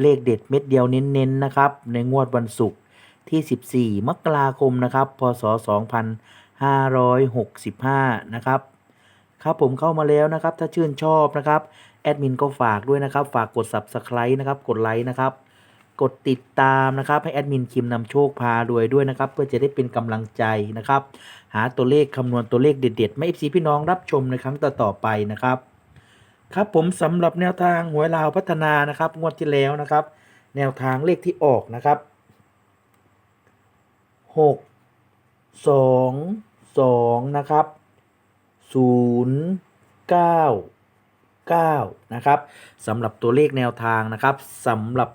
เลขเด็ดเม็ดเดียวเน้นๆนะครับ ในงวดวันศุกร์ที่ 14 มกราคมนะครับ พศ 2565 นะครับ ครับผมเข้ามาแล้วนะครับ ถ้าชื่นชอบนะครับ แอดมินก็ฝากด้วยนะครับ ฝากกด Subscribe นะครับ กดไลค์นะครับ กดติดตามนะครับ ให้แอดมินคิมนำโชคพารวยด้วยนะครับ เพื่อจะได้เป็นกำลังใจนะครับ หาตัวเลขคำนวณตัวเลขเด็ดๆไม่เอฟซีพี่น้องรับชมในครั้งต่อๆไปนะครับ ครับผมสำหรับแนวทางหวยลาวพัฒนานะครับ งวดที่แล้วนะครับ แนวทางเลขที่ออกนะครับหกสองสองนะครับศูนย์เก้าเก้านะครับสำหรับตัวเลขแนวทางนะครับสำหรับ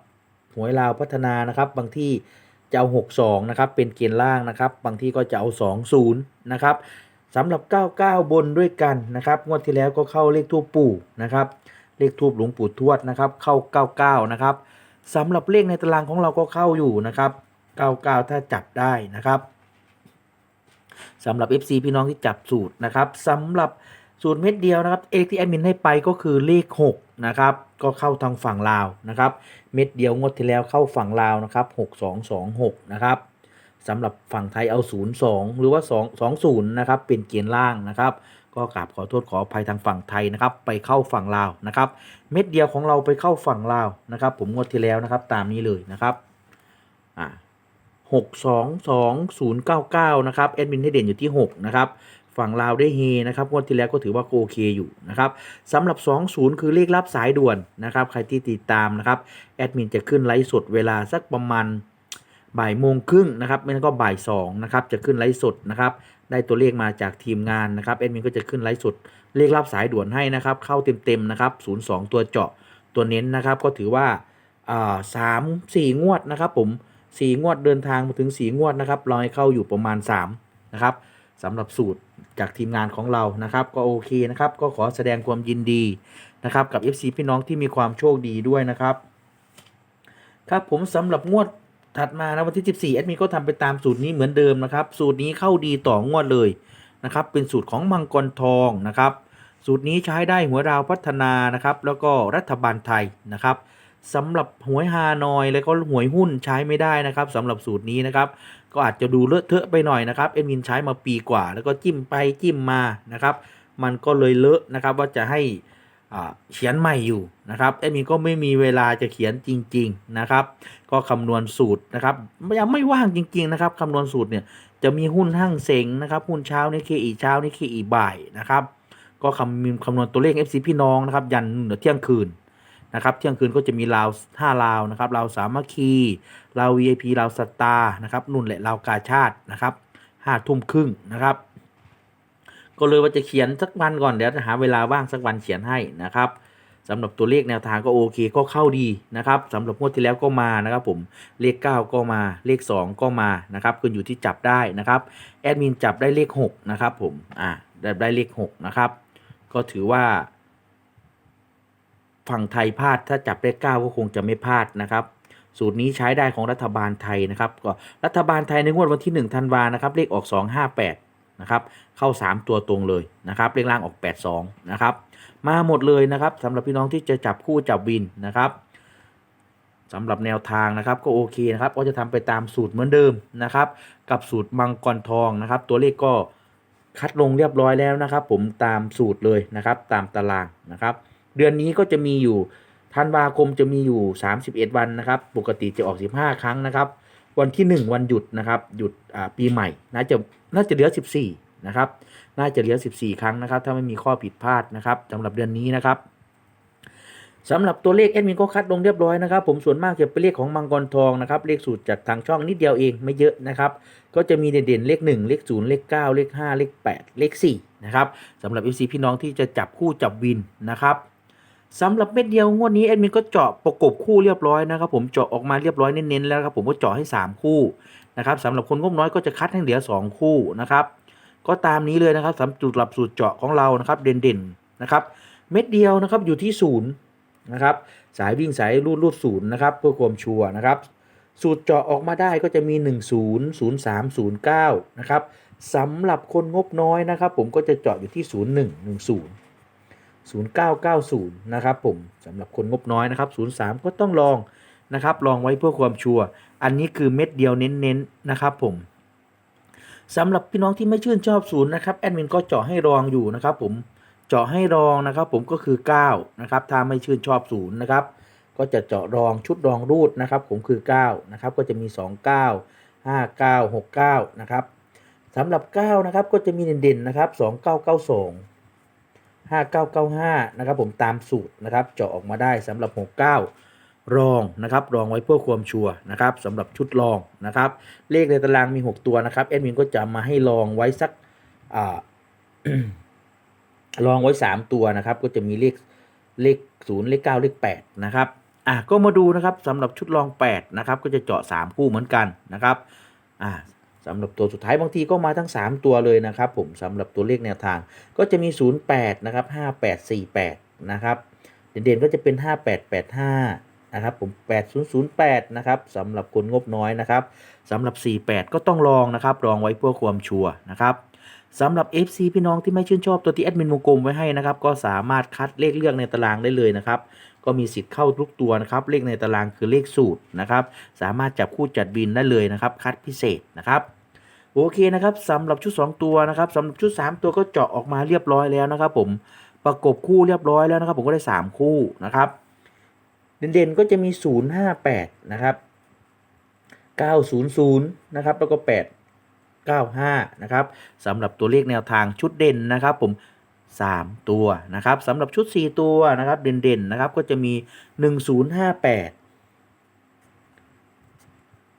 หวยลาวพัฒนานะครับ บางที่จะเอา62นะครับเป็นเกณฑ์ล่างนะครับ บางที่ก็จะเอา20นะครับ สำหรับ 99 บนด้วยกันนะครับงวดที่แล้วก็เข้าเลขทูปปู่นะครับเลขทูปหลวงปู่ทวดนะครับเข้า 99 นะครับสำหรับเลขในตารางของเราก็เข้าอยู่นะครับ 99 ถ้าจับได้นะครับสำหรับ FC พี่น้องที่จับสูตรนะครับสำหรับสูตรเม็ดเดียวนะครับเอกที่แอดมินให้ไปก็คือเลข6นะครับก็เข้าทางฝั่งลาวนะครับ เม็ดเดียวงวดที่แล้วเข้าฝั่งลาวนะครับ 6226 นะครับ สำหรับฝั่งไทยเอา 02 หรือว่า 2 20 นะครับ เป็นเกณฑ์ล่างนะครับ ก็กราบขอโทษขออภัยทางฝั่งไทยนะครับ ไปเข้าฝั่งลาวนะครับ เม็ดเดียวของเราไปเข้าฝั่งลาวนะครับ ผมงวดที่แล้วนะครับ ตามนี้เลยนะครับ อ่าหกสองสองศูนย์เก้าเก้านะครับแอดมินให้เด่นอยู่ที่หกนะครับฝั่งลาวได้เฮนะครับงวดที่แล้วก็ถือว่าโอเคอยู่นะครับสำหรับ 20 คือเลขรับสายด่วนนะครับ ใครที่ติดตามนะครับ แอดมินจะขึ้นไลฟ์สดเวลาสักประมาณ บ่ายโมงครึ่งนะครับไม่งั้นก็บ่ายสองนะครับจะขึ้นไลฟ์สดนะครับได้ตัวเลขมาจากทีมงานนะครับแอดมินก็จะขึ้นไลฟ์สดเลขรับสายด่วนให้นะครับเข้าเต็มๆนะครับ02 ตัวเจาะตัวเน้นนะครับก็ถือว่าสามสี่งวดนะครับผมสี่งวดเดินทางมาถึงสี่งวดนะครับรอให้เข้าอยู่ประมาณ3นะครับสำหรับสูตรจากทีมงานของเรานะครับ ก็โอเคนะครับ ก็ขอแสดงความยินดีนะครับกับ FC พี่น้องที่มีความโชคดีด้วยนะครับ ครับผมสำหรับงวด ถัดมานะวันที่ 14แอดมินก็ทำไปตามสูตรนี้เหมือนเดิมนะครับ สูตรนี้เข้าดีต่องวดเลยนะครับ เป็นสูตรของมังกรทองนะครับ สูตรนี้ใช้ได้หัวราวพัฒนานะครับ แล้วก็รัฐบาลไทยนะครับสำหรับหวยฮานอยแล้วก็หวยหุ้นใช้ไม่ได้นะครับสำหรับสูตรนี้นะครับ ก็อาจจะดูเลอะเทอะไปหน่อยนะครับเอ็ดมินใช้มาปีกว่า แล้วก็จิ้มไปจิ้มมานะครับ มันก็เลยเลอะนะครับว่าจะให้ เขียนใหม่อยู่นะครับเอ็ดมินก็ไม่มีเวลาจะเขียนจริง ๆนะครับ ก็คำนวณสูตรนะครับยังไม่ว่างจริง ๆ นะครับคำนวณสูตรเนี่ยจะมีหุ้นห้างเสงนะครับ หุ้นเช้านี่เคอีเช้านี่เคอีบ่ายนะครับ ก็คำมีคำนวณตัวเลข FC พี่น้องนะครับ ยันเหนือเที่ยงคืนนะครับ เที่ยงคืนก็จะมีราว5ราวนะครับราวสามัคคีราว VIP ราวสตาร์นะครับนุ่นแหละราวกาชาตินะครับห้าทุ่มครึ่งนะครับ ก็เลยว่าจะเขียนสักวันก่อนเดี๋ยวจะหาเวลาว่างสักวันเขียนให้นะครับสำหรับตัวเลขแนวทางก็โอเคก็เข้าดีนะครับสำหรับงวดที่แล้วก็มานะครับผมเลข 9 ก็มาเลข 2 ก็มานะครับก็อยู่ที่จับได้นะครับแอดมินจับได้เลข6นะครับผมอ่าได้ได้เลข6นะครับก็ถือว่า ฝั่งไทยพลาดถ้าจับได้9ก็คงจะไม่พลาดนะครับ สูตรนี้ใช้ได้ของรัฐบาลไทยนะครับก็รัฐบาลไทยในงวดวันที่1ธันวานะครับเลขออก 258 นะครับ เข้า 3 ตัวตรงเลยนะครับเลขล่างออก 82 นะครับ มาหมดเลยนะครับสำหรับพี่น้องที่จะจับคู่จับวินนะครับสำหรับแนวทางนะครับก็โอเคนะครับก็จะทำไปตามสูตรเหมือนเดิมนะครับ กับสูตรมังกรทองนะครับ ตัวเลขก็คัดลงเรียบร้อยแล้วนะครับ ผมตามสูตรเลยนะครับ ตามตารางนะครับ เดือนนี้ก็จะมีอยู่ธันวาคมจะมีอยู่ 31 วันนะครับ ปกติจะออก 15 ครั้งนะครับ วันที่ 1 วันหยุดนะครับหยุดปีใหม่น่าจะน่าจะเหลือ 14นะครับน่าจะเหลือ 14 ครั้งนะครับ ถ้าไม่มีข้อผิดพลาดนะครับสำหรับเดือนนี้นะครับสำหรับตัวเลขแอดมินก็คัดลงเรียบร้อยนะครับ ผมส่วนมากจะเป็นเลขของมังกรทองนะครับ เลขสูตรจากทางช่องนิดเดียวเองไม่เยอะนะครับ ก็จะมีเด่นๆเลข 1 เลข 0 เลข 9 เลข 5 เลข 8 เลข4นะครับสำหรับ FC พี่น้องที่จะจับคู่จับวินนะครับ สำหรับเม็ดเดียวงวดนี้แอดมินก็เจาะประกบคู่เรียบร้อยนะครับผมเจาะออกมาเรียบร้อยเน้นๆแล้วครับผมก็เจาะให้ 3 คู่นะครับสำหรับคนงบน้อยก็จะคัดให้เหลือ 2 คู่นะครับก็ตามนี้เลยนะครับสำหรับจุดหลับสูตรเจาะของเรานะครับเด่นๆนะครับเม็ดเดียวนะครับอยู่ที่ศูนย์นะครับสายวิ่งสายรูดรูดศูนย์นะครับเพื่อความชัวร์นะครับสูตรเจาะออกมาได้ก็จะมี 1 0 0 3 0 9นะครับสำหรับคนงบน้อยนะครับผมก็จะเจาะอยู่ที่ 01 10 0990 นะครับผมสำหรับคนงบน้อยนะครับ 03 ก็ต้องลองนะครับ ลองไว้เพื่อความชัวร์อันนี้คือเม็ดเดียวเน้นๆนะครับผมสำหรับพี่น้องที่ไม่ชื่นชอบศูนย์นะครับแอดมินก็เจาะให้รองอยู่นะครับผมเจาะให้รองนะครับผมก็คือ 9 นะครับ ถ้าไม่ชื่นชอบศูนย์นะครับ ก็จะเจาะรองชุดรองรูดนะครับ ผมคือ 9 นะครับ ก็จะมี 29 59 69 นะครับสำหรับ 9 นะครับก็จะมีเด่นๆนะครับ 2992 5995 นะครับผมตามสูตรนะครับเจาะออกมาได้สำหรับ 69 รองนะครับรองไว้เพื่อความชัวร์นะครับสำหรับชุดรองนะครับเลขในตารางมี 6 ตัวนะครับแอดมินก็จะมาให้รองไว้สักอ่ารองไว้ 3 ตัวนะครับก็จะมีเลขเลข0เลข9เลข8นะครับอะก็มาดูนะครับสำหรับชุดรอง8นะครับก็จะเจาะ 3 คู่เหมือนกันนะครับอ่า สำหรับตัวสุดท้ายบางทีก็มาทั้ง 3 ตัวเลยนะครับผมสำหรับตัวเลขแนวทางก็จะมี 08 นะครับ 5848 นะครับเด่นๆก็จะเป็น 5885 นะครับผม 8008 นะครับสำหรับคนงบน้อยนะครับสำหรับ 48 ก็ต้องลองนะครับลองไว้เพื่อความชัวร์นะครับสำหรับ FC พี่น้องที่ไม่ชื่นชอบตัวที่แอดมินวงกลมไว้ให้นะครับก็สามารถคัดเลขเลือกในตารางได้เลยนะครับก็มีสิทธิ์เข้าทุกตัวนะครับเลขในตารางคือเลขสูตรนะครับสามารถจับคู่จัดบินได้เลยนะครับคัดพิเศษนะครับ โอเคนะครับสำหรับชุด 2 ตัวนะครับสำหรับชุด 3 ตัวก็เจาะออกมาเรียบร้อยแล้วนะครับ ผมประกบคู่เรียบร้อยแล้วนะครับ ผมก็ได้ 3 คู่นะครับเด่นๆก็จะมี 058 นะครับ 900 นะครับ แล้วก็ 895 นะครับสำหรับตัวเลขแนวทางชุดเด่นนะครับ ผม 3 ตัวนะครับสำหรับชุด 4 ตัวนะครับ เด่นๆนะครับก็จะมี 1058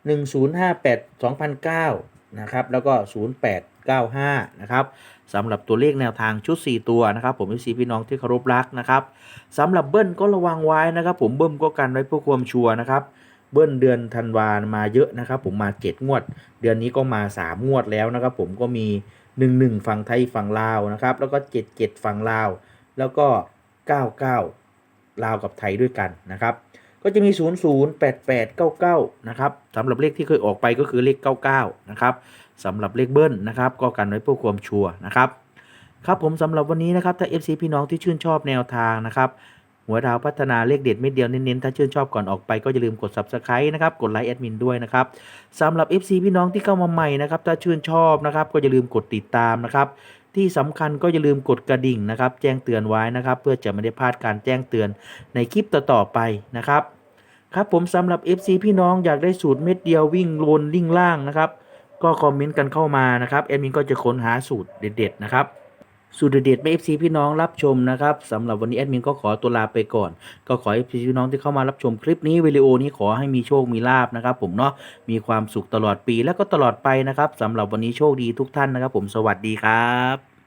1058 2009 นะครับแล้วก็ 0895 นะครับสำหรับตัวเลขแนวทางชุด 4 ตัวนะครับ ผมพี่พี่น้องที่เคารพรักนะครับสำหรับเบิ้ลก็ระวังไว้นะครับ ผมเบิ้มก็กันไว้เพื่อความชัวร์นะครับเบิ้ลเดือนธันวามาเยอะนะครับ ผมมาเจ็ดงวด เดือนนี้ก็มา3งวดแล้วนะครับ ผมก็มี1 1ฝั่งไทยฝั่งลาวนะครับ แล้วก็7 7ฝั่งลาว แล้วก็99ลาวกับไทยด้วยกันนะครับ ก็จะมี 0 0 8 8 9 9 นะครับสำหรับเลขที่เคยออกไปก็คือเลข 99 นะครับสำหรับเลขเบิ้ลนะครับก็กันไว้เพื่อความชัวร์นะครับครับผมสำหรับวันนี้นะครับถ้า FC พี่น้องที่ชื่นชอบแนวทางนะครับหัวดาวพัฒนาเลขเด็ดไม่เดียวเน้นๆ ถ้าชื่นชอบก่อนออกไปก็อย่าลืมกด Subscribe นะครับ กดไลค์แอดมินด้วยนะครับสำหรับ FC พี่น้องที่เข้ามาใหม่นะครับ ถ้าชื่นชอบนะครับ ก็อย่าลืมกดติดตามนะครับ ที่สำคัญก็อย่าลืมกดกระดิ่งนะครับ แจ้งเตือนไว้นะครับ เพื่อจะไม่ได้พลาดการแจ้งเตือนในคลิปต่อๆไปนะครับ ครับผมสำหรับ FC พี่น้องอยากได้สูตรเม็ดเดียววิ่งโลนลิ่งล่างนะครับ ก็คอมเมนต์กันเข้ามานะครับแอดมินก็จะค้นหาสูตรเด็ดๆนะครับ สุดเด็ดไม่เอฟซีพี่น้องรับชมนะครับสำหรับวันนี้แอดมินก็ขอตัวลาไปก่อน ก็ขอให้พี่น้องที่เข้ามารับชมคลิปนี้วิดีโอนี้ขอให้มีโชคมีลาบนะครับ ผมเนาะมีความสุขตลอดปีและก็ตลอดไปนะครับสำหรับวันนี้โชคดีทุกท่านนะครับ ผมสวัสดีครับ